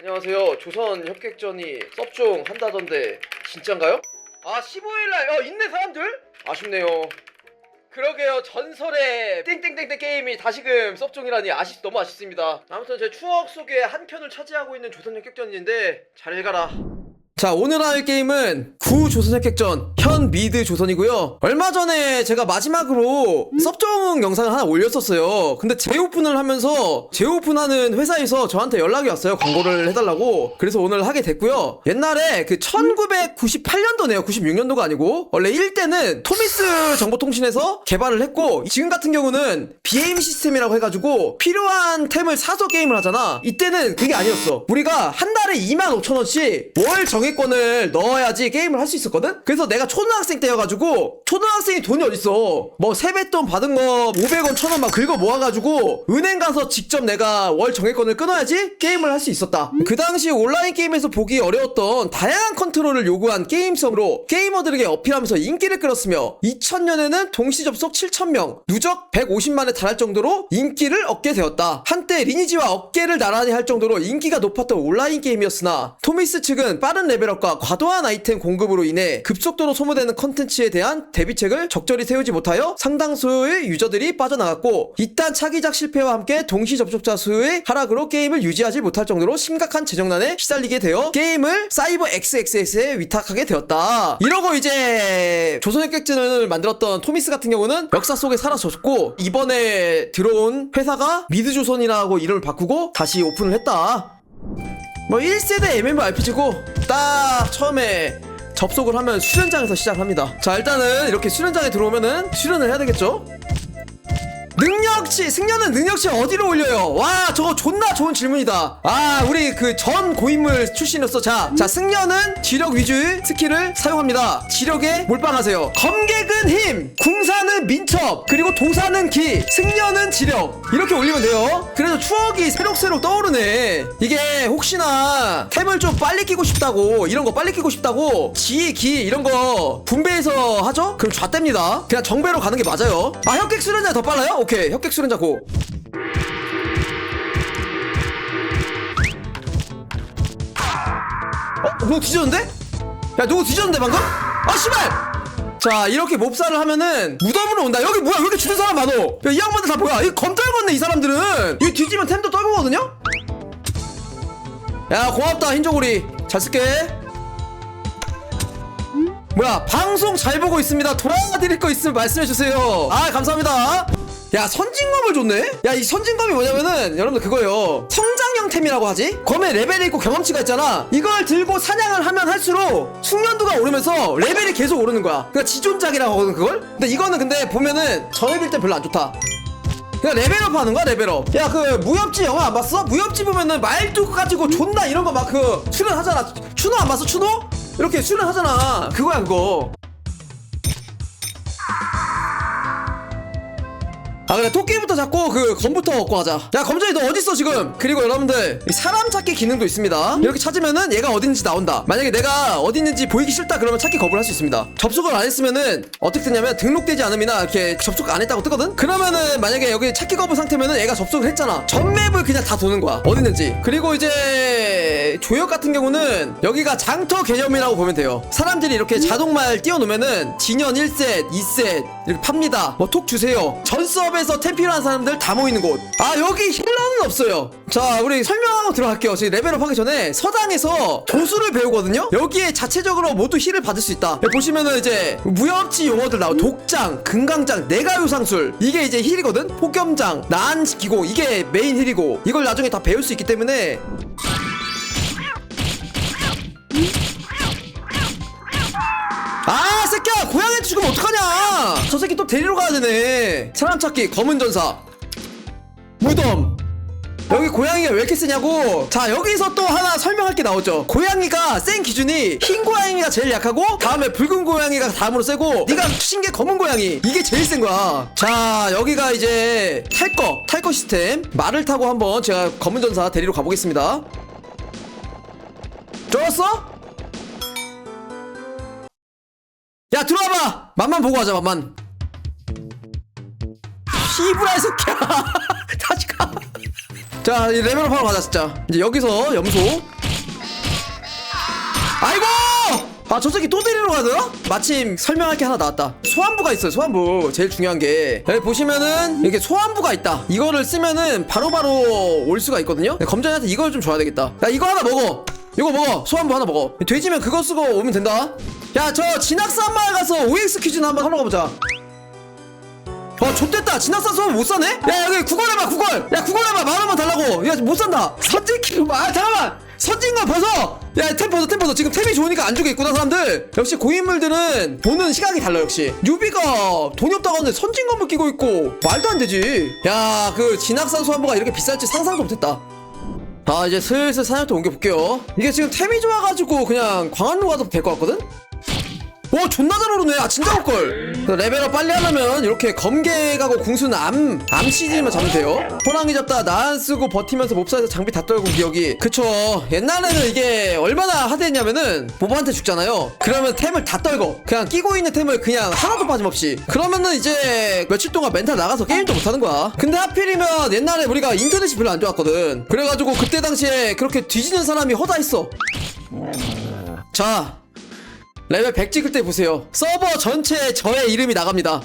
안녕하세요. 조선 협객전이 섭종 한다던데 진짠가요? 아 15일날 어 있네 사람들? 아쉽네요. 그러게요 전설의 땡땡땡땡 게임이 다시금 섭종이라니 아쉽 너무 아쉽습니다. 아무튼 제 추억 속에 한 편을 차지하고 있는 조선 협객전인데 잘 가라. 자 오늘 할 게임은 구조선협객전 현 미드 조선이고요. 얼마 전에 제가 마지막으로 섭종 영상을 하나 올렸었어요. 근데 재오픈을 하면서 재오픈하는 회사에서 저한테 연락이 왔어요. 광고를 해달라고. 그래서 오늘 하게 됐고요. 옛날에 그 1998년도네요. 96년도가 아니고. 원래 1대는 토미스 정보통신에서 개발을 했고 지금 같은 경우는 BAM 시스템이라고 해가지고 필요한 템을 사서 게임을 하잖아. 이때는 그게 아니었어. 우리가 한 달에 25,000원씩 월 정 액권을 넣어야지 게임을 할 수 있었거든? 그래서 내가 초등학생 때여가지고 초등학생이 돈이 어딨어? 뭐 세뱃돈 받은 거 500원 1000원 막 긁어 모아가지고 은행 가서 직접 내가 월 정액권을 끊어야지 게임을 할 수 있었다. 그 당시 온라인 게임에서 보기 어려웠던 다양한 컨트롤을 요구한 게임성으로 게이머들에게 어필하면서 인기를 끌었으며 2000년에는 동시 접속 7000명 누적 150만에 달할 정도로 인기를 얻게 되었다. 한때 리니지와 어깨를 나란히 할 정도로 인기가 높았던 온라인 게임이었으나 토미스 측은 빠른 레벨 업과 과도한 아이템 공급으로 인해 급속도로 소모되는 컨텐츠에 대한 대비책을 적절히 세우지 못하여 상당수의 유저들이 빠져나갔고 이딴 차기작 실패와 함께 동시 접속자 수의 하락으로 게임을 유지하지 못할 정도로 심각한 재정난에 시달리게 되어 게임을 사이버 XXS에 위탁하게 되었다. 이러고 이제 조선의 객진을 만들었던 토미스 같은 경우는 역사 속에 사라졌고 이번에 들어온 회사가 미드조선이라고 이름을 바꾸고 다시 오픈을 했다. 뭐 1세대 MMORPG고 딱 처음에 접속을 하면 수련장에서 시작합니다. 자 일단은 이렇게 수련장에 들어오면은 수련을 해야 되겠죠? 능력치 승려는 능력치 어디로 올려요? 와 저거 존나 좋은 질문이다. 아 우리 그 전 고인물 출신으로서 자, 자 승려는 지력 위주의 스킬을 사용합니다. 지력에 몰빵하세요. 검객은 힘, 궁사는 민첩, 그리고 도사는 기, 승려는 지력 이렇게 올리면 돼요. 그래서 추억이 새록새록 떠오르네. 이게 혹시나 템을 좀 빨리 끼고 싶다고 이런 거 빨리 끼고 싶다고 지, 기 이런 거 분배해서 하죠? 그럼 좌대입니다. 그냥 정배로 가는 게 맞아요. 아 혁객 수련자 더 빨라요? 오케이 혁객 수련자 고. 어? 누구 뒤졌는데? 야 누구 뒤졌는데 방금? 아 씨발! 자 이렇게 몹살을 하면은 무덤으로 온다 여기 뭐야 왜 이렇게 죽은 사람 많어 야이 양반들 다 뭐야 이 검떨궜네 이 사람들은 이 뒤지면 템도 떨구거든요? 야 고맙다 흰조구리 잘 쓸게 뭐야 방송 잘 보고 있습니다 돌아드릴 거 있으면 말씀해주세요 아 감사합니다 야 선진검을 줬네? 야 이 선진검이 뭐냐면은 여러분들 그거예요 성장형템이라고 하지? 검에 레벨이 있고 경험치가 있잖아 이걸 들고 사냥을 하면 할수록 숙련도가 오르면서 레벨이 계속 오르는 거야 그러니까 지존작이라고 하거든 그걸? 근데 이거는 근데 보면은 저입일 때 별로 안 좋다 그냥 레벨업 하는 거야 레벨업 야 그 무협지 영화 안 봤어? 무협지 보면은 말도 가지고 존나 이런 거 막그 수련하잖아 추노 안 봤어 추노? 이렇게 수련하잖아. 그거야 그거 아 그래 토끼부터 잡고 그 검부터 얻고 하자. 야 검정이 너 어딨어 지금? 그리고 여러분들 이 사람 찾기 기능도 있습니다. 이렇게 찾으면은 얘가 어딘지 나온다. 만약에 내가 어디 있는지 보이기 싫다 그러면 찾기 거부를 할 수 있습니다. 접속을 안 했으면은 어떻게 뜨냐면 등록되지 않음이나 이렇게 접속 안 했다고 뜨거든? 그러면은 만약에 여기 찾기 거부 상태면은 얘가 접속을 했잖아. 전 맵을 그냥 다 도는 거야 어디 있는지. 그리고 이제 조역 같은 경우는 여기가 장터 개념이라고 보면 돼요. 사람들이 이렇게 자동말 띄워놓으면은 진연 1셋 2셋 이렇게 팝니다. 뭐 톡 주세요. 전 수업에서 템 필요한 사람들 다 모이는 곳. 아 여기 힐러는 없어요. 자 우리 설명하고 들어갈게요. 저희 레벨업 하기 전에 서당에서 도수를 배우거든요? 여기에 자체적으로 모두 힐을 받을 수 있다. 여기 보시면은 이제 무협지 용어들 나와 독장 금강장 내가요상술. 이게 이제 힐이거든? 폭염장 난기고 이게 메인 힐이고. 이걸 나중에 다 배울 수 있기 때문에 죽으면 어떡하냐? 저 새끼 또 데리러 가야 되네. 사람 찾기 검은 전사. 무덤. 여기 고양이가 왜 이렇게 세냐고. 자 여기서 또 하나 설명할 게 나오죠. 고양이가 센 기준이 흰 고양이가 제일 약하고 다음에 붉은 고양이가 다음으로 세고 네가 친게 검은 고양이. 이게 제일 센 거야. 자 여기가 이제 탈거 탈거 시스템. 말을 타고 한번 제가 검은 전사 데리러 가보겠습니다. 좋았어? 야 들어와봐 맛만 보고 하자 맛만. 씨부라 이 새끼야 다시 가자 레벨업 하러 가자 진짜. 이제 여기서 염소. 아이고! 아 저 새끼 또 데리러 가야 되나? 마침 설명할 게 하나 나왔다. 소환부가 있어요 소환부. 제일 중요한 게. 여기 보시면은 이렇게 소환부가 있다. 이거를 쓰면은 바로바로 바로 올 수가 있거든요? 네, 검전한테 이걸 좀 줘야 되겠다. 야 이거 하나 먹어. 이거 먹어 소환부 하나 먹어 돼지면 그거 쓰고 오면 된다 야 저 진학산 마을 가서 OX 퀴즈나 한번 하러 가보자 어, 좆됐다. 진학산 소원 못 사네? 야, 여기 구걸 해봐, 구걸! 야, 구걸 해봐. 만 원만 달라고. 야, 못 산다. 선진, 아, 잠깐만! 선진거 벗어! 야, 템 벗어, 템 벗어. 지금 템이 좋으니까 안 주겠구나, 사람들. 역시 고인물들은 보는 시각이 달라, 역시. 뉴비가 돈이 없다고 하는데 선진검을 끼고 있고, 말도 안 되지. 야, 그 진학산 소환부가 이렇게 비쌀지 상상도 못했다. 아, 이제 슬슬 사냥터 옮겨볼게요. 이게 지금 템이 좋아가지고 그냥 광안로 가도 될 것 같거든? 오 존나 잘 오르네. 아 진짜 올걸. 레벨업 빨리 하려면 이렇게 검객하고 궁수는 암, 암 시즌만 잡으면 돼요. 호랑이 잡다 나 안 쓰고 버티면서 몹사에서 장비 다 떨고 기억이. 그쵸. 옛날에는 이게 얼마나 하대했냐면은 모바한테 죽잖아요. 그러면 템을 다 떨고 그냥 끼고 있는 템을 그냥 하나도 빠짐없이. 그러면은 이제 며칠 동안 멘탈 나가서 게임도 못하는 거야. 근데 하필이면 옛날에 우리가 인터넷이 별로 안 좋았거든. 그래가지고 그때 당시에 그렇게 뒤지는 사람이 허다했어. 자 레벨 100 찍을 때 보세요. 서버 전체에 저의 이름이 나갑니다.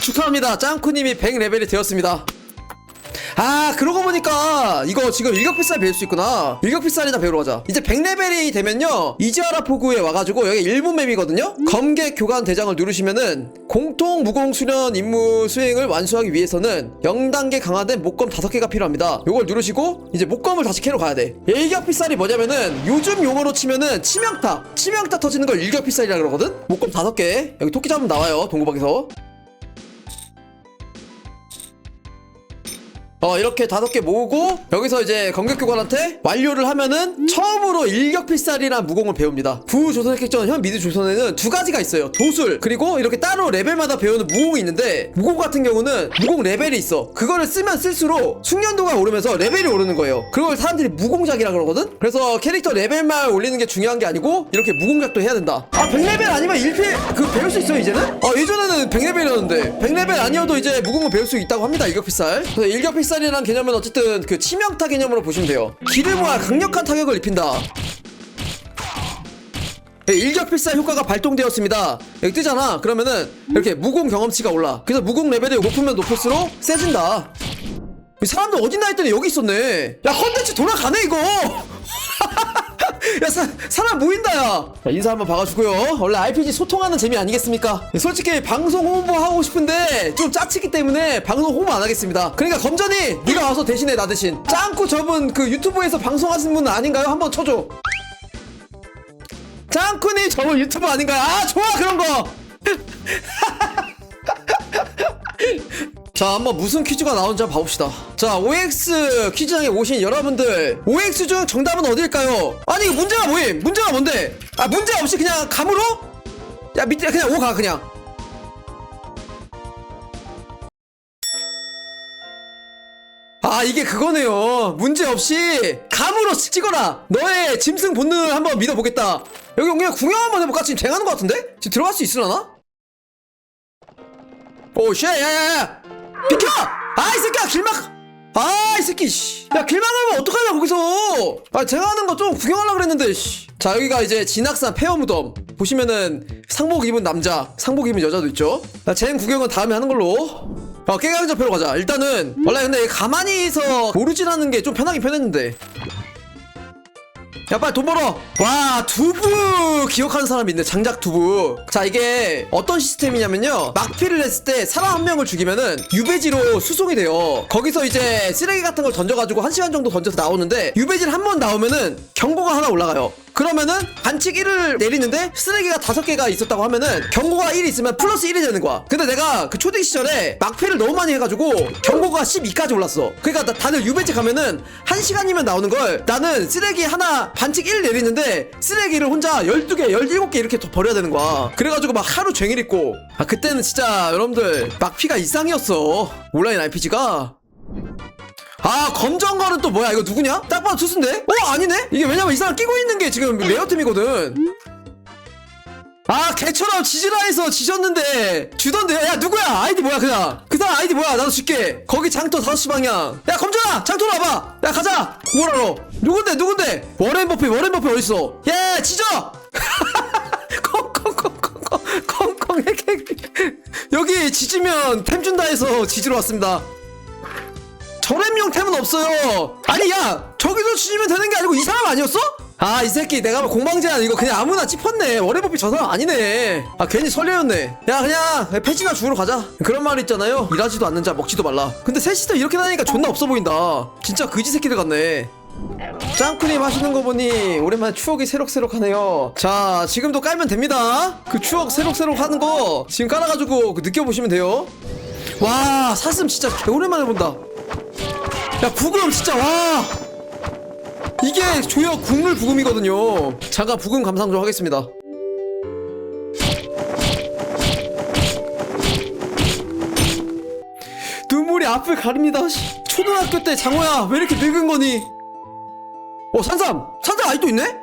축하합니다. 짱쿠님이 100레벨이 되었습니다. 아 그러고 보니까 이거 지금 일격필살 배울 수 있구나. 일격필살이나 배우러 가자. 이제 100레벨이 되면요 이지아라 포구에 와가지고 여기 일본 맵이거든요? 검객 교관 대장을 누르시면은 공통 무공 수련 임무 수행을 완수하기 위해서는 0단계 강화된 목검 5개가 필요합니다. 요걸 누르시고 이제 목검을 다시 캐러 가야 돼. 일격필살이 뭐냐면은 요즘 용어로 치면은 치명타. 치명타 터지는 걸 일격필살이라 그러거든? 목검 5개. 여기 토끼 잡으면 나와요 동구박에서 어 이렇게 다섯 개 모으고 여기서 이제 검객교관한테 완료를 하면은 처음으로 일격필살이란 무공을 배웁니다. 구조선의 객전 현 미드 조선에는 두 가지가 있어요. 도술 그리고 이렇게 따로 레벨마다 배우는 무공이 있는데 무공 같은 경우는 무공 레벨이 있어. 그거를 쓰면 쓸수록 숙련도가 오르면서 레벨이 오르는 거예요. 그걸 사람들이 무공작이라 그러거든? 그래서 캐릭터 레벨만 올리는 게 중요한 게 아니고 이렇게 무공작도 해야 된다. 아 100레벨 아니면 1필? 그 배울 수 있어요 이제는? 아 예전에는 100레벨이었는데 100레벨 아니어도 이제 무공을 배울 수 있다고 합니다 일격필살. 그래서 일격필살 이란 개념은 어쨌든 그 치명타 개념으로 보시면 돼요 기를 모아 강력한 타격을 입힌다 네, 일격필살 효과가 발동되었습니다. 여기 뜨잖아. 그러면은 이렇게 무공 경험치가 올라. 그래서 무공 레벨이 높으면 높을수록 세진다. 이 사람들 어딨나 했더니 여기 있었네. 야 컨텐츠 돌아가네 이거. 야 사, 사람 모인다 야. 자, 인사 한번 봐가지고요. 원래 RPG 소통하는 재미 아니겠습니까? 솔직히 방송 홍보 하고 싶은데 좀 짜치기 때문에 방송 홍보 안 하겠습니다. 그러니까 검전이 네가 와서 대신해 나 대신. 짱구 저분 그 유튜브에서 방송하시는 분 아닌가요? 한번 쳐줘. 짱쿠님 저번 유튜브 아닌가요? 아 좋아 그런 거. 자 한번 무슨 퀴즈가 나오는지 한번 봐봅시다 자 OX 퀴즈장에 오신 여러분들 OX 중 정답은 어딜까요? 아니 문제가 뭐임? 문제가 뭔데? 아 문제 없이 그냥 감으로? 야 밑에 그냥 오가 그냥 아 이게 그거네요 문제 없이 감으로 찍어라 너의 짐승 본능을 한번 믿어보겠다 여기 그냥 구경 한번 해볼까? 지금 쟁하는 것 같은데? 지금 들어갈 수 있으려나? 오쉣 야야야 비켜! 아 이 새끼야 길막! 아 이 새끼 씨. 야 길막 하면 어떡하냐 거기서? 아 제가 하는 거 좀 구경하려고 그랬는데 씨. 자 여기가 이제 진학산 폐허 무덤. 보시면은 상복 입은 남자 상복 입은 여자도 있죠? 자, 쟤 구경은 다음에 하는 걸로. 어 깨강자 펴러 가자. 일단은 원래 근데 가만히 있어 모르지라는 게 좀 편하긴 편했는데 야 빨리 돈 벌어. 와 두부! 기억하는 사람이 있네. 장작 두부. 자 이게 어떤 시스템이냐면요. 막피를 냈을 때 사람 한 명을 죽이면은 유배지로 수송이 돼요. 거기서 이제 쓰레기 같은 걸 던져가지고 한 시간 정도 던져서 나오는데 유배지를 한 번 나오면은 경고가 하나 올라가요 그러면은 반칙 1을 내리는데 쓰레기가 다섯 개가 있었다고 하면은 경고가 1이 있으면 플러스 1이 되는 거야. 근데 내가 그 초딩 시절에 막피를 너무 많이 해가지고 경고가 12까지 올랐어. 그러니까 나- 다들 유배지 가면은 한 시간이면 나오는 걸 나는 쓰레기 하나 반칙 1 내리는데 쓰레기를 혼자 12개 17개 이렇게 더 버려야 되는 거야. 그래가지고 막 하루 종일 있고. 아 그때는 진짜 여러분들 막피가 이상이었어. 온라인 RPG가 아 검정걸은 또 뭐야 이거 누구냐? 딱 봐도 투수인데? 어 아니네? 이게 왜냐면 이 사람 끼고 있는 게 지금 레어템이거든 아 개처럼 지지라에서 지셨는데 주던데 야 누구야 아이디 뭐야 그냥 그 사람 아이디 뭐야 나도 줄게 거기 장터 5시 방향 야 검정아 장터로 와봐 야 가자 뭐라로 누군데 누군데 워렌 버핏 워렌 버핏 어딨어 야 찢어 콩콩 핵핵 여기 지지면 템 준다 해서 지지러 왔습니다 저랩용 템은 없어요 아니 야 저기서 지지면 되는 게 아니고 이 사람 아니었어? 아 이 새끼 내가 뭐 공방제한 이거 그냥 아무나 찝었네 월요법이 저 사람 아니네 아 괜히 설레였네 야 그냥 패지나 주우러 가자 그런 말 있잖아요 일하지도 않는 자 먹지도 말라 근데 셋이서 이렇게 다니니까 존나 없어 보인다 진짜 그지 새끼들 같네 짱크님 하시는 거 보니 오랜만에 추억이 새록새록하네요. 자, 지금도 깔면 됩니다. 그 추억 새록새록 하는 거 지금 깔아가지고 그 느껴보시면 돼요. 와, 사슴 진짜 개 오랜만에 본다. 야, 부금 진짜 와. 이게 조역 국물 부금이거든요. 잠깐 부금 감상 좀 하겠습니다. 눈물이 앞을 가립니다. 씨. 초등학교 때 장호야 왜 이렇게 늙은 거니? 어 산삼 산삼 아직도 있네?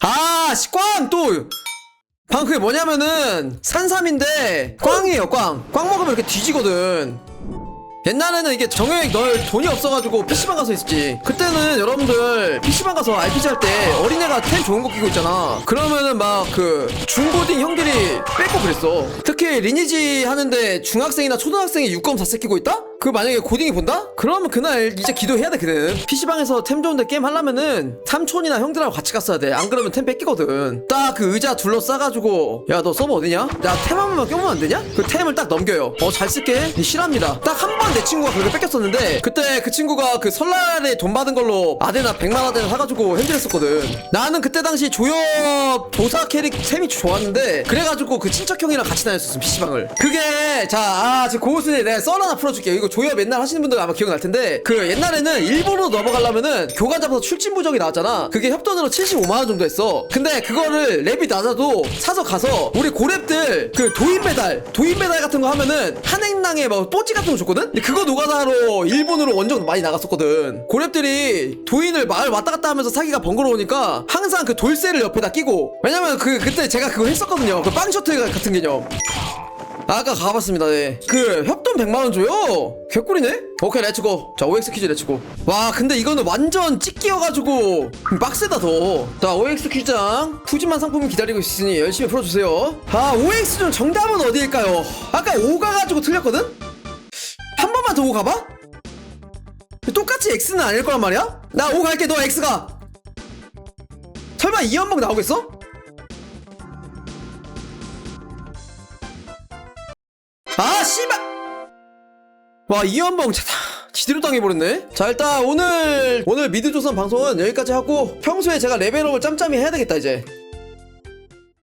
아 식광 또 방금 그게 뭐냐면은 산삼인데 꽝이에요 꽝꽝 먹으면 이렇게 뒤지거든 옛날에는 이게 정액 넣을 돈이 없어가지고 PC방 가서 했지. 그때는 여러분들 PC방 가서 RPG 할 때 어린애가 템 좋은 거 끼고 있잖아. 그러면은 막 그 중고딩 형들이 뺏고 그랬어. 특히 리니지 하는데 중학생이나 초등학생이 육검 다 새끼고 있다? 그 만약에 고딩이 본다? 그러면 그날 이제 기도해야 돼 그는. PC방에서 템 좋은데 게임 하려면은 삼촌이나 형들하고 같이 갔어야 돼 안 그러면 템 뺏기거든. 딱 그 의자 둘러싸가지고 야 너 서버 어디냐? 야템 한 번만 껴보면 안 되냐? 그 템을 딱 넘겨요. 어 잘 쓸게. 네, 실합니다. 딱 한 번 내 친구가 그렇게 뺏겼었는데 그때 그 친구가 그 설날에 돈 받은 걸로 아데나 100만 아데나 사가지고 현질했었거든. 나는 그때 당시 조엽 도사 캐릭 템이 좋았는데 그래가지고 그 친척 형이랑 같이 다녔었어 PC방을. 그게 자아 지금 고우순이 내가 썰 하나 풀어줄게요. 이거 조엽 옛날 하시는 분들 아마 기억날 텐데 그 옛날에는 일본으로 넘어가려면은 교관 잡아서 출진 부적이 나왔잖아. 그게 협돈으로 75만 원 정도 했어. 근데 그거를 랩이 낮아도 사서 가서 우리 고랩들 그 도인 메달 도인 메달 같은 거 하면은 한행랑에 뭐 뽀찌 같은 거 줬거든? 근데 그거 노가다로 일본으로 원정 많이 나갔었거든. 고랩들이 도인을 마을 왔다 갔다 하면서 사기가 번거로우니까 항상 그 돌쇠를 옆에다 끼고 왜냐면 그 그때 제가 그거 했었거든요. 그 빵 셔틀 같은 개념 아까 가봤습니다. 네. 그 협돈 100만 원 줘요. 개꿀이네. 오케이 렛츠고. 자 OX 퀴즈 렛츠고. 와 근데 이거는 완전 찍기여가지고 빡세다 더. 자 OX 퀴즈장 푸짐한 상품이 기다리고 있으니 열심히 풀어주세요. 아 OX 중 정답은 어디일까요? 아까 5 가가지고 틀렸거든. 한 번만 더 5 가봐. 똑같이 X는 아닐 거란 말이야? 나 5 갈게 너 X 가. 설마 이연봉 나오겠어? 아 씨발! 와 이연봉 자, 지대로 당해버렸네. 자 일단 오늘 오늘 미드조선 방송은 여기까지 하고 평소에 제가 레벨업을 짬짬이 해야 되겠다 이제